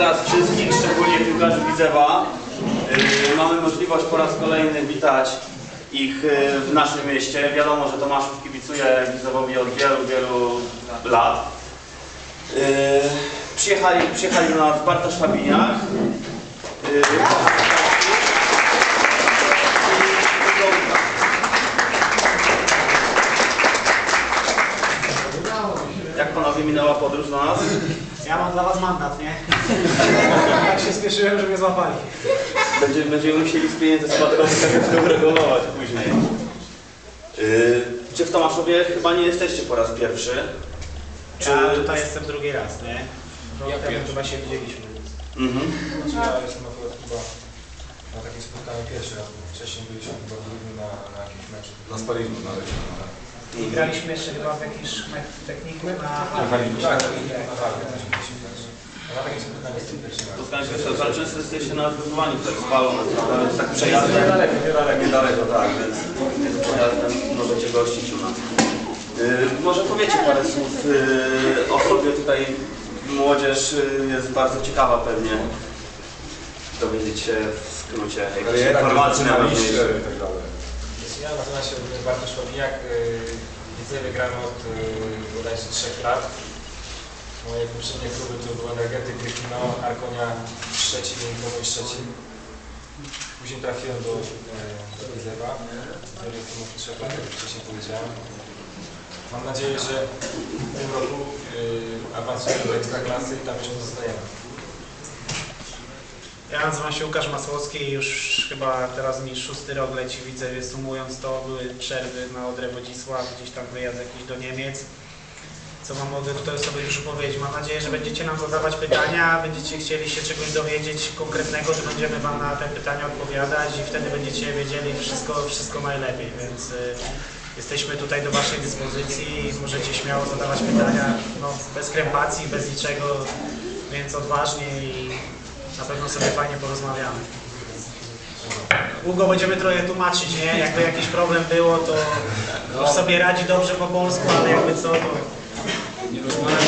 teraz wszystkich, szczególnie piłkarzy Widzewa. Yy, mamy możliwość po raz kolejny witać ich yy, w naszym mieście. Wiadomo, że Tomaszów kibicuje Widzewowi od wielu, wielu lat. Yy, przyjechali, przyjechali do nas Bartosz Fabiniak. Yy, Jak panowie minęła podróż do nas? Ja mam dla was mandat, nie? tak się spieszyłem, że mnie złapali. Będziemy, będziemy musieli z pieniędzy składowych jakoś to uregulować później. Yy, czy w Tomaszowie chyba nie jesteście po raz pierwszy? Czy... Ja tutaj jestem drugi raz, nie? Ja pierwszy. chyba się widzieliśmy. Mhm. Ja jestem akurat chyba na takim spotkaniu pierwszy raz, bo wcześniej byliśmy chyba w na, na jakimś meczu. Na sparingu. I graliśmy jeszcze chyba w jakiś techniku na... Tak, tak, na na. Spotkałem się też, ale często jesteście na wychowaniu tak nawet tak przejazdem. Niedaleko, niedaleko. Niedaleko, tak, więc więc przejazdem możecie gościć u nas. Yy, może powiecie parę słów yy, o sobie tutaj. Młodzież yy, jest bardzo ciekawa pewnie dowiedzieć się w skrócie informacje liście najważniejsze. i tak dalej. Ja nazywam się Bartosz Łowiniak. Widzę wygramy od y, bodajże 3 lat. Moje poprzednie kluby to był Energetyk, Gryfino, Arkonia Szczecin i Kogoś Szczecin. Później trafiłem do, e, do Widzewa, który jestem od 3 lat, jak już wcześniej powiedziałem. Mam nadzieję, że w tym roku y, awansujemy do Ekstraklasy i tam jeszcze zostajemy. Ja nazywam się Łukasz Masłowski i już chyba teraz mi szósty rok leci widzę, więc sumując to były przerwy na Odrę Wodzisław, gdzieś tam wyjazd jakiś do Niemiec. Co wam mogę tutaj sobie już powiedzieć? Mam nadzieję, że będziecie nam zadawać pytania, będziecie chcieli się czegoś dowiedzieć konkretnego, że będziemy wam na te pytania odpowiadać i wtedy będziecie wiedzieli wszystko, wszystko najlepiej, więc y, jesteśmy tutaj do waszej dyspozycji, możecie śmiało zadawać pytania, no, bez krępacji, bez niczego, więc odważnie i na pewno sobie fajnie porozmawiamy. Długo będziemy trochę tłumaczyć, nie? Jakby jakiś problem było, to już sobie radzi dobrze po polsku, ale jakby co, to Nie rozmawiam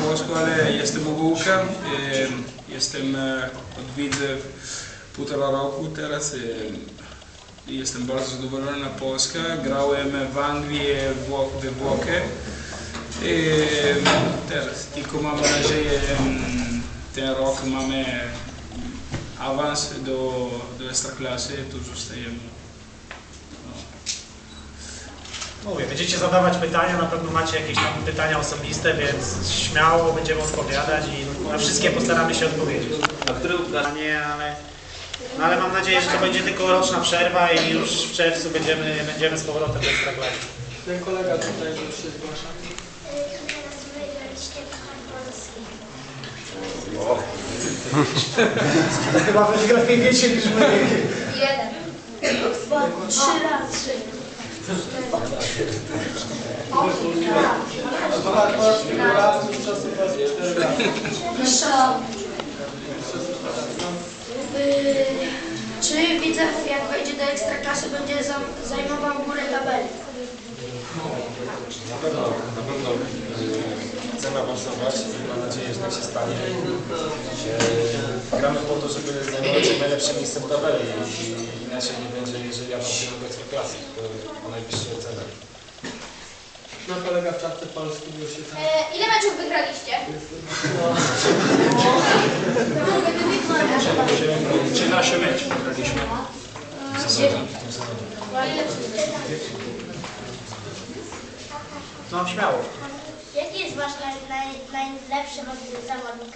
po polsku, ale jestem Łuka. Em, Jestem e, od Widzew półtora roku teraz. Jestem bardzo zadowolony na Polskę. Grałem w Anglii, we Włoszech. Em, Teraz tylko mam nadzieję, ten rok mamy awans do, do Ekstraklasy, tu zostajemy. mówię, będziecie zadawać pytania, na pewno macie jakieś tam pytania osobiste, więc śmiało będziemy odpowiadać i na wszystkie postaramy się odpowiedzieć. A który Nie, ale, no ale mam nadzieję, że to będzie tylko roczna przerwa i już w czerwcu będziemy, będziemy z powrotem w Ekstraklasy. Ten kolega tutaj już się zgłasza. Chyba wy lepiej wiecie niż my. Jeden. Dwa, trzy razy. No tak, po raz kilka razy już czasu was cztery razy. Proszę. Y, Czy widzę, jak wejdzie do ekstraklasy, będzie za- zajmował górę tabeli? Na pewno, na pewno e, chcemy awansować i mam nadzieję, że tak się stanie. E, Gramy po to, żeby zajmować się najlepszym miejscem w tabeli i inaczej nie będzie, jeżeli awansujemy do ekstraklasy, to o najwyższej ocenie. No kolega w czapce polskim już się tam... E, ile meczów wygraliście? 13 mecz graliśmy. No śmiało. Jaki jest wasz naj, naj, najlepszy zawodnik?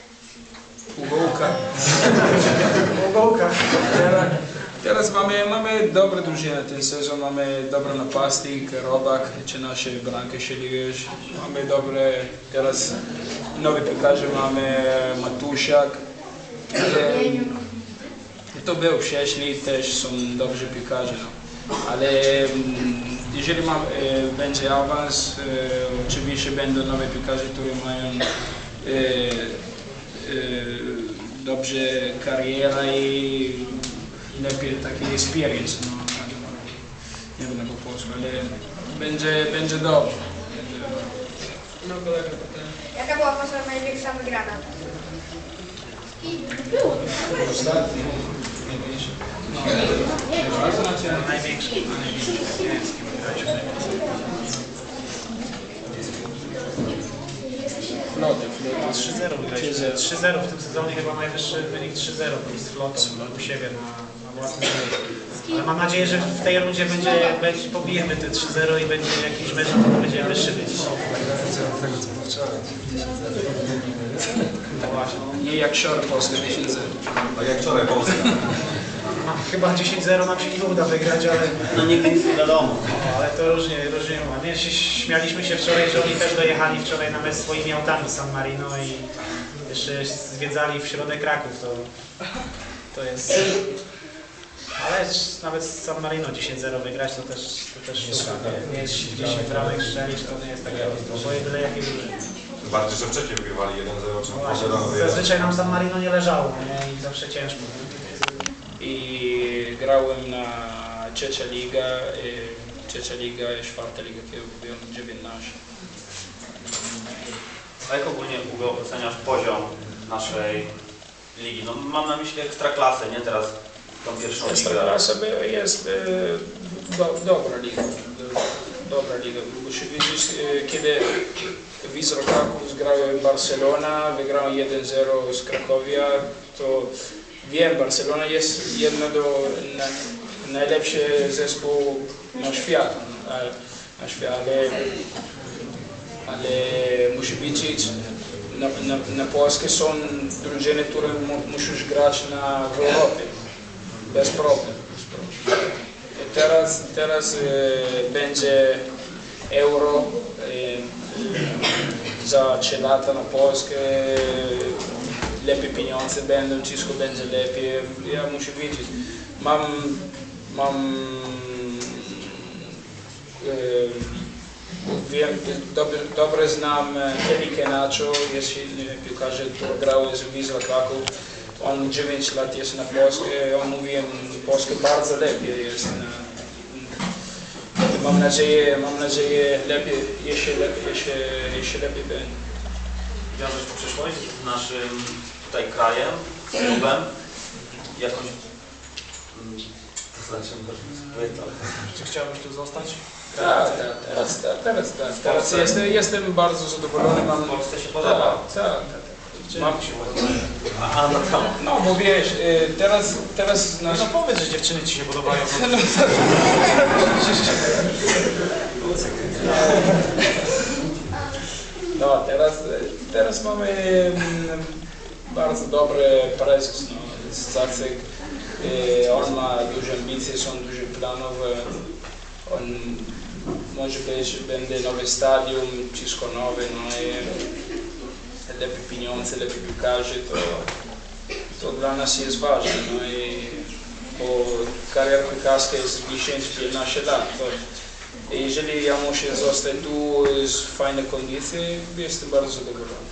Łuka. Ogołka. Teraz mamy, mamy dobre drużyny ten sezon, mamy dobry napastnik, Robak, czy nasze bramkę Szeliwiesz, mamy dobre, teraz nowy piłkarze mamy Matusiak, ale to był wcześniej też są dobrzy piłkarze, no. Ale mm, jeżeli ma, e, będzie awans, e, oczywiście będą nowe piłkarze, którzy mają e, e, dobrze karierę i lepiej taki experience, no, nie wiem po polsku, ale będzie, będzie dobrze. No kolega. Jaka była wasza największa wygrana? Było. Ostatni. Największy, największy, niemiecki wygraliśmy. Floty, floty. 3-0 wygraliśmy. 3-0 w tym sezonie chyba najwyższy wynik 3-0 był z flotą u siebie na, na. Ale mam nadzieję, że w tej rundzie będzie, będzie pobijemy te 3-0 i będzie jakiś mecz, który będzie wyższy być. No właśnie. Nie jak Szor Polska 10 Tak jak wczoraj Polska. Chyba 10-0 nam się nie uda wygrać, ale, No nigdy nic nie wiadomo. no, ale to różnie, różnie ma. Nie, się, śmialiśmy się wczoraj, że oni też dojechali wczoraj na mecz swoimi autami San Marino i jeszcze zwiedzali w środek Kraków. To, to jest... Ale nawet z San Marino 10-0 wygrać to też, to też sztuka. Nie jest 10 bramek strzelić, to nie jest takie łatwo. Bo byle jakiej drużyny. Tym bardziej, że wcześniej wygrywali 1-0, czy No właśnie, zazwyczaj nam San Marino nie leżało nie? i zawsze ciężko. I grałem na trzecia liga, i trzecia liga i czwarta liga, kiedy byłem 19. A jak ogólnie Hugo oceniasz poziom naszej ligi? No mam na myśli ekstraklasę, nie teraz tą pierwszą ligę. Ekstraklasa by- jest e, do, dobra liga. Dobra liga. Muszę wiedzieć, e, kiedy Wisła Kraków zgrałem Barcelona, wygrałem 1-0 z Krakowia, to wiem, Barcelona jest jedna do na, najlepszy zespół na świat, na, na świat, ale, ale muszę wiedzieć, na, na, na Polsce są drużyny, które mu, musisz grać na, w Europie. Bez problem. Bez problem. Teraz, teraz e, będzie euro e, za 3 lata na Polskę. Lepiej pieniądze będą, wszystko będzie lepiej. Ja muszę wiedzieć. Mam, mam wiem, dobrze, dobrze znam Felipe Nacho, jest silny piłkarz, który grał z Wisła Kraków. On 9 lat jest na Polsce, on mówi polskie bardzo lepiej jest. Na, mam nadzieję, mam nadzieję lepiej, jeszcze lepiej, jeszcze, jeszcze lepiej będzie. Wiążesz przyszłość z naszym tutaj krajem, z klubem? Jakąś... To znaczy. Czy chciałbyś tu zostać? Tak, tak, teraz, tak, teraz, tak. Teraz jestem, jestem bardzo zadowolony. W Mam, Polsce się podoba. tak, tak, tak. Mam, A, a no to... no bo wiesz, y, teraz, teraz nasz, No powiedz, że dziewczyny Ci się podobają. No, teraz, teraz mamy mm, bardzo dobry prezes, no, Stacek. Y, On ma duże ambicje, są duże planowe. On może być, będzie nowy stadion, wszystko nowe, no i lepiej pieniądze, lepiej piłkarzy, to, to dla nas jest ważne. No i bo kariera piłkarska jest 10-15 lat. To, jeżeli ja muszę zostać tu z fajnej kondycji, jestem bardzo zadowolony.